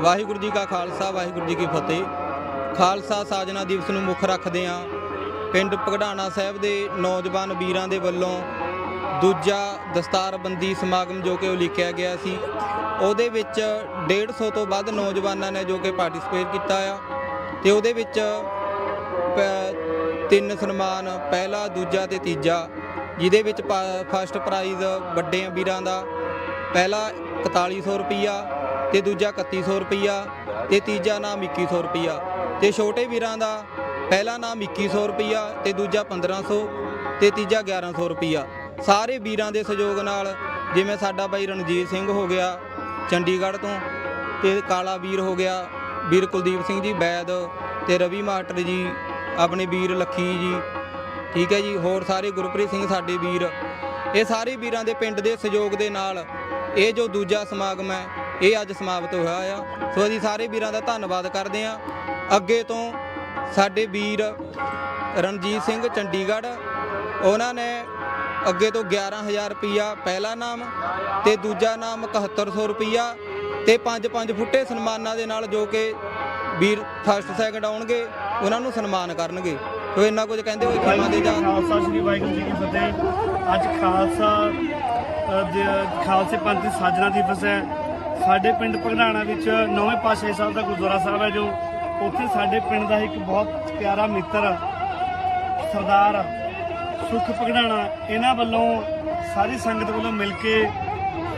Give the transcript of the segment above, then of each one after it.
ਵਾਹਿਗੁਰੂ ਜੀ ਕਾ ਖਾਲਸਾ, ਵਾਹਿਗੁਰੂ ਜੀ ਕੀ ਫਤਿਹ। ਖਾਲਸਾ ਸਾਜਨਾ ਦਿਵਸ ਨੂੰ ਮੁੱਖ ਰੱਖਦੇ ਹਾਂ। ਪਿੰਡ ਪਗੜਾਣਾ ਸਾਹਿਬ ਦੇ ਨੌਜਵਾਨ ਵੀਰਾਂ ਦੇ ਵੱਲੋਂ ਦੂਜਾ ਦਸਤਾਰਬੰਦੀ ਸਮਾਗਮ ਜੋ ਕਿ ਉਹ ਲਿਖਿਆ ਗਿਆ ਸੀ। ਉਹਦੇ ਵਿੱਚ 150 ਤੋਂ ਵੱਧ ਨੌਜਵਾਨਾਂ ਨੇ ਜੋ ਕਿ ਪਾਰਟਿਸਿਪੇਟ ਕੀਤਾ ਆ। ਤੇ ਉਹਦੇ ਵਿੱਚ ਪ- ਤਿੰਨ ਸਨਮਾਨ, ਪਹਿਲਾ, ਦੂਜਾ ਤੇ ਤੀਜਾ, ਜਿਹਦੇ ਵਿੱਚ ਫਸਟ ਪ੍ਰਾਈਜ਼ ਵੱਡੇ ਵੀਰਾਂ ਦਾ। ਪਹਿਲਾ 4100 ਰੁਪਿਆ ਤੇ ਦੂਜਾ 3100 ਰੁਪਈਆ ਤੇ ਤੀਜਾ ਨਾਮ 2100 ਰੁਪਈਆ। ਤੇ ਛੋਟੇ ਵੀਰਾਂ ਦਾ ਪਹਿਲਾ ਨਾਮ 2100 ਰੁਪਈਆ ਤੇ ਦੂਜਾ 1500 ਤੇ ਤੀਜਾ 1100 ਰੁਪਈਆ। ਸਾਰੇ ਵੀਰਾਂ ਦੇ ਸਹਿਯੋਗ ਨਾਲ ਜਿਵੇਂ ਸਾਡਾ ਬਾਈ ਰਣਜੀਤ ਸਿੰਘ ਹੋ ਗਿਆ ਚੰਡੀਗੜ੍ਹ ਤੋਂ ਤੇ ਕਾਲਾ ਵੀਰ ਹੋ ਗਿਆ, ਵੀਰ ਕੁਲਦੀਪ ਸਿੰਘ ਜੀ ਬੈਦ ਤੇ ਰਵੀ ਮਾਸਟਰ ਜੀ, ਆਪਣੇ ਵੀਰ ਲੱਖੀ ਜੀ, ਠੀਕ ਹੈ ਜੀ, ਹੋਰ ਸਾਰੇ ਗੁਰਪ੍ਰੀਤ ਸਿੰਘ ਸਾਡੇ ਵੀਰ। ਇਹ ਸਾਰੇ ਵੀਰਾਂ ਦੇ ਪਿੰਡ ਦੇ ਸਹਿਯੋਗ ਦੇ ਨਾਲ ਇਹ ਜੋ ਦੂਜਾ ਸਮਾਗਮ ਹੈ ਇਹ ਅੱਜ ਸਮਾਪਤ ਹੋਇਆ ਆ। ਸੋ ਅਸੀਂ ਸਾਰੇ ਵੀਰਾਂ ਦਾ ਧੰਨਵਾਦ ਕਰਦੇ ਹਾਂ। ਅੱਗੇ ਤੋਂ ਸਾਡੇ ਵੀਰ ਰਣਜੀਤ ਸਿੰਘ ਚੰਡੀਗੜ੍ਹ, ਉਹਨਾਂ ਨੇ ਅੱਗੇ ਤੋਂ 11000 ਰੁਪਿਆ ਪਹਿਲਾ ਨਾਮ ਤੇ ਦੂਜਾ ਨਾਮ 7100 ਰੁਪਿਆ ਤੇ 5-5 ਫੁੱਟੇ ਸਨਮਾਨਾਂ ਦੇ ਨਾਲ ਜੋ ਕਿ ਵੀਰ ਫਸਟ ਸੈਕਿੰਡ ਆਉਣਗੇ, ਉਹਨਾਂ ਨੂੰ ਸਨਮਾਨ ਕਰਨਗੇ। ਸੋ ਇੰਨਾ ਕੁਝ ਕਹਿੰਦੇ ਹੋਏ ਖਿਮਾ ਦੇ ਜਾ ਖਾਲਸਾ, ਸ੍ਰੀ ਵਾਹਿਗੁਰੂ ਜੀ ਕੀ ਫਤਿਹ। ਅੱਜ ਖਾਲਸਾ ਖਾਲਸੇ ਪੰਥ ਦੀ ਸਾਜਨਾ ਦਿਵਸ ਹੈ। ਸਾਡੇ ਪਿੰਡ ਭਗੜਾਣਾ ਵਿੱਚ ਨੌਵੇਂ ਪਾਤਸ਼ਾਹੀ ਸਾਹਿਬ ਦਾ ਗੁਰਦੁਆਰਾ ਸਾਹਿਬ ਹੈ ਜੋ ਉੱਥੇ ਸਾਡੇ ਪਿੰਡ ਦਾ ਇੱਕ ਬਹੁਤ ਪਿਆਰਾ ਮਿੱਤਰ, ਸਰਦਾਰ ਸੁਖ ਭਗੜਾਣਾ ਇਹਨਾਂ ਵੱਲੋਂ ਸਾਰੀ ਸੰਗਤ ਵੱਲੋਂ ਮਿਲ ਕੇ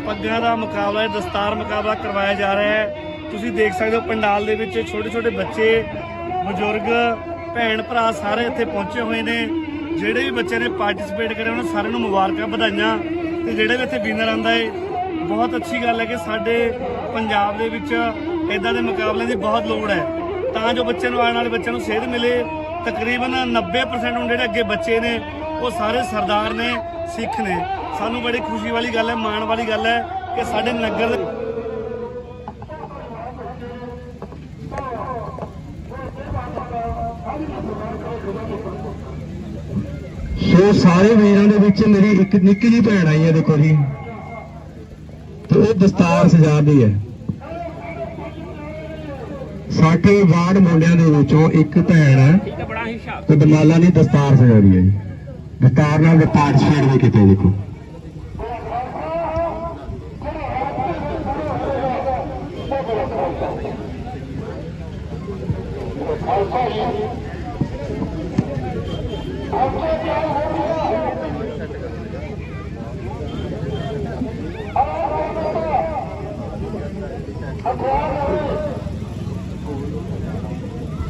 ਪੱਗਾਂ ਦਾ ਮੁਕਾਬਲਾ ਦਸਤਾਰ ਮੁਕਾਬਲਾ ਕਰਵਾਇਆ ਜਾ ਰਿਹਾ ਹੈ। ਤੁਸੀਂ ਦੇਖ ਸਕਦੇ ਹੋ ਪੰਡਾਲ ਦੇ ਵਿੱਚ ਛੋਟੇ ਛੋਟੇ ਬੱਚੇ, ਬਜ਼ੁਰਗ, ਭੈਣ ਭਰਾ ਸਾਰੇ ਇੱਥੇ ਪਹੁੰਚੇ ਹੋਏ ਨੇ। ਜਿਹੜੇ ਵੀ ਬੱਚੇ ਨੇ ਪਾਰਟਿਸਿਪੇਟ ਕਰਿਆ ਉਹਨਾਂ ਸਾਰਿਆਂ ਨੂੰ ਮੁਬਾਰਕਾਂ ਵਧਾਈਆਂ। ਤੇ ਜਿਹੜੇ ਵੀ ਇੱਥੇ ਵਿਨਰ ਆਂਦਾ ਏ ਬਹੁਤ ਅੱਛੀ ਗੱਲ ਹੈ ਕਿ ਸਾਡੇ ਪੰਜਾਬ ਦੇ ਵਿੱਚ ਇਦਾਂ ਦੇ ਮੁਕਾਬਲਿਆਂ ਦੀ ਬਹੁਤ ਲੋੜ ਹੈ। ਤਾਂ ਜੋ ਬੱਚਿਆਂ ਨੂੰ ਆਉਣ ਵਾਲੇ ਬੱਚਿਆਂ ਨੂੰ ਸੇਧ ਮਿਲੇ, ਤਕਰੀਬਨ 90% ਹੁਣ ਜਿਹੜੇ ਅੱਗੇ ਬੱਚੇ ਨੇ, ਉਹ ਸਾਰੇ ਸਰਦਾਰ ਨੇ, ਸਿੱਖ ਨੇ। ਸਾਨੂੰ ਬੜੀ ਖੁਸ਼ੀ ਵਾਲੀ ਗੱਲ ਹੈ, ਮਾਣ ਵਾਲੀ ਗੱਲ ਹੈ ਕਿ ਸਾਡੇ ਨਗਰ ਸੋ ਸਾਰੇ ਵੀਰਾਂ ਦੇ ਵਿੱਚ ਮੇਰੀ ਇੱਕ ਨਿੱਕੀ ਜਿਹੀ ਭੈਣ ਆਈ ਹੈ, ਦੇਖੋ ਜੀ। ਉਹ ਦਸਤਾਰ ਸਜਾਦੀ ਹੈ। ਸਾਡੇ ਵਾਰਡ ਮੁੰਡਿਆਂ ਦੇ ਵਿੱਚੋਂ ਇੱਕ ਭੈਣ ਹੈ। ਤੇ ਦਮਾਲਾ ਨੇ ਦਸਤਾਰ ਸਜਾਦੀ ਹੈ। ਜੀ ਦਸਤਾਰ ਨਾਲ ਦੇ ਪਾਰਟਿਸਪੇਟ ਵੀ ਕਿਤੇ ਦੇਖੋ।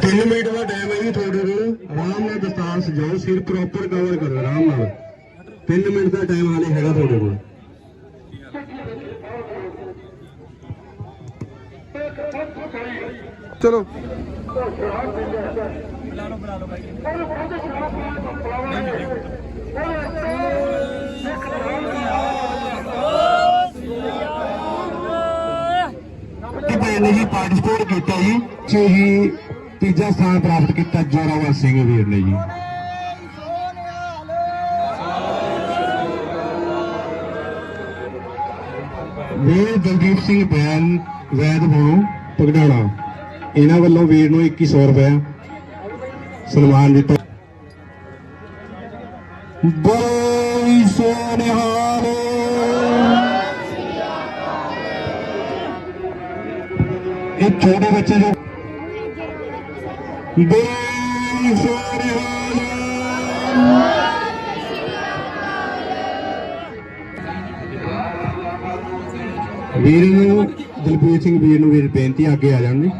ਤਿੰਨ ਮਿੰਟ ਦਾ ਟਾਈਮ ਹੈ ਜੀ ਤੁਹਾਡੇ ਕੋਲ। ਆਰਾਮ ਨਾਲ ਦਸਤਾਰ ਸਜਾਓ, ਸਿਰ ਪ੍ਰੋਪਰ ਕਵਰ ਕਰੋ, ਆਰਾਮ ਨਾਲ। ਤਿੰਨ ਮਿੰਟ ਦਾ ਟਾਈਮ ਹਾਲੇ ਹੈਗਾ ਤੁਹਾਡੇ ਕੋਲ। ਚਲੋ। ਕਿ ਭਾਈ ਨੇ ਜੀ ਪਾਰਟਿਸਿਪੇਟ ਕੀਤਾ ਜੀ ਤੇ ਹੀ ਤੀਜਾ ਸਥਾਨ ਪ੍ਰਾਪਤ ਕੀਤਾ ਜੋਰਾਵਰ ਸਿੰਘ ਵੀਰ ਨੇ ਜੀ। ਵੀਰ ਦਲਦੀਪ ਸਿੰਘ ਬੈਨ, ਵੈਦ ਬੋਲੋ ਪਗੜਾਣਾ ਇਹਨਾਂ ਵੱਲੋਂ ਵੀਰ ਨੂੰ 2100 ਰੁਪਏ ਸਨਮਾਨ ਦਿੱਤਾ। ਬੋਈ ਸੋਨਿਹਾਲ ਛੋਟੇ ਬੱਚੇ ਜੋ ਬੋਈ ਸੋਨਿਹਾਲ ਵੀਰ ਨੂੰ ਦਲਪੀਰ ਸਿੰਘ ਵੀਰ ਨੂੰ ਵੀਰ ਬੇਨਤੀ ਅੱਗੇ ਆ ਜਾਣਗੇ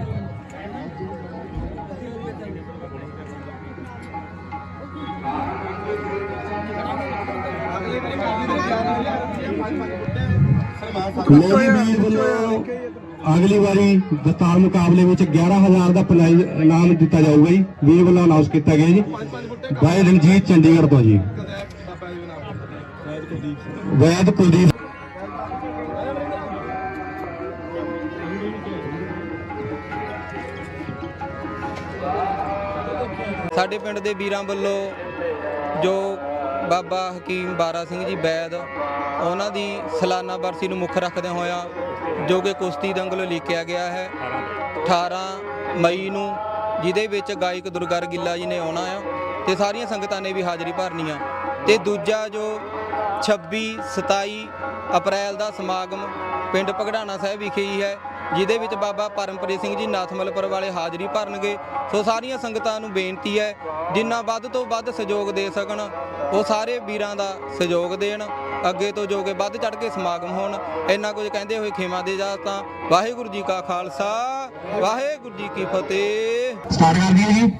ਲੋਹੀ ਵੀਰ ਵੱਲੋਂ ਅਗਲੀ ਵਾਰੀ ਦਸਤਾਰ ਮੁਕਾਬਲੇ ਵਿੱਚ 11000 ਦਾ ਪ੍ਰਾਈਜ਼ ਇਨਾਮ ਦਿੱਤਾ ਜਾਊਗਾ ਜੀ। ਵੀਰ ਵੱਲੋਂ ਅਨਾਉਂਸ ਕੀਤਾ ਗਿਆ ਜੀ। ਬਾਈ ਰਣਜੀਤ ਚੰਡੀਗੜ੍ਹ ਤੋਂ ਜੀ। ਵੈਦ ਕੁਲਦੀਪ ਸਾਡੇ ਪਿੰਡ ਦੇ ਵੀਰਾਂ ਵੱਲੋਂ ਜੋ ਬਾਬਾ ਹਕੀਮ ਬਾਰਾ ਸਿੰਘ ਜੀ ਬੈਦ, ਉਹਨਾਂ ਦੀ ਸਾਲਾਨਾ ਬਰਸੀ ਨੂੰ ਮੁੱਖ ਰੱਖਦੇ ਹੋਇਆ ਜੋ ਕਿ ਕੁਸ਼ਤੀ ਦੰਗਲ ਲਿਖਿਆ ਗਿਆ ਹੈ। 18 ਮਈ ਨੂੰ ਜਿਹਦੇ ਵਿੱਚ ਗਾਇਕ ਦੁਰਗਰ ਗਿੱਲਾ ਜੀ ਨੇ ਆਉਣਾ ਆ, ਤੇ ਸਾਰੀਆਂ ਸੰਗਤਾਂ ਨੇ ਵੀ ਹਾਜ਼ਰੀ ਭਰਨੀ ਆ ਤੇ ਦੂਜਾ ਜੋ 26 27 ਅਪ੍ਰੈਲ ਦਾ ਸਮਾਗਮ ਪਿੰਡ ਭਗੜਾਣਾ ਸਾਹਿਬ ਵਿਖੇ ਹੀ ਹੈ, ਜਿਹਦੇ ਵਿੱਚ ਬਾਬਾ ਪਰਮਪ੍ਰੀਤ ਸਿੰਘ ਜੀ ਨਾਥਮਲਪੁਰ ਵਾਲੇ ਹਾਜ਼ਰੀ ਭਰਨਗੇ। ਸੋ ਸਾਰੀਆਂ ਸੰਗਤਾਂ ਨੂੰ ਬੇਨਤੀ ਹੈ, ਜਿੰਨਾ ਵੱਧ ਤੋਂ ਵੱਧ ਸਹਿਯੋਗ ਦੇ ਸਕਣ ਉਹ ਸਾਰੇ ਵੀਰਾਂ ਦਾ ਸਹਿਯੋਗ ਦੇਣ ਅੱਗੇ ਤੋਂ ਜੋ ਕਿ ਵੱਧ ਚੜ ਕੇ ਸਮਾਗਮ ਹੋਣ ਇੰਨਾ ਕੁਝ ਕਹਿੰਦੇ ਹੋਏ ਖੇਮਾ ਦੇ ਜਾ ਤਾਂ ਵਾਹਿਗੁਰੂ ਜੀ ਕਾ ਖਾਲਸਾ ਵਾਹਿਗੁਰੂ ਜੀ ਕੀ ਫਤਿਹ। ਸਟਾਰਟ ਕਰ ਦਿਓ ਜੀ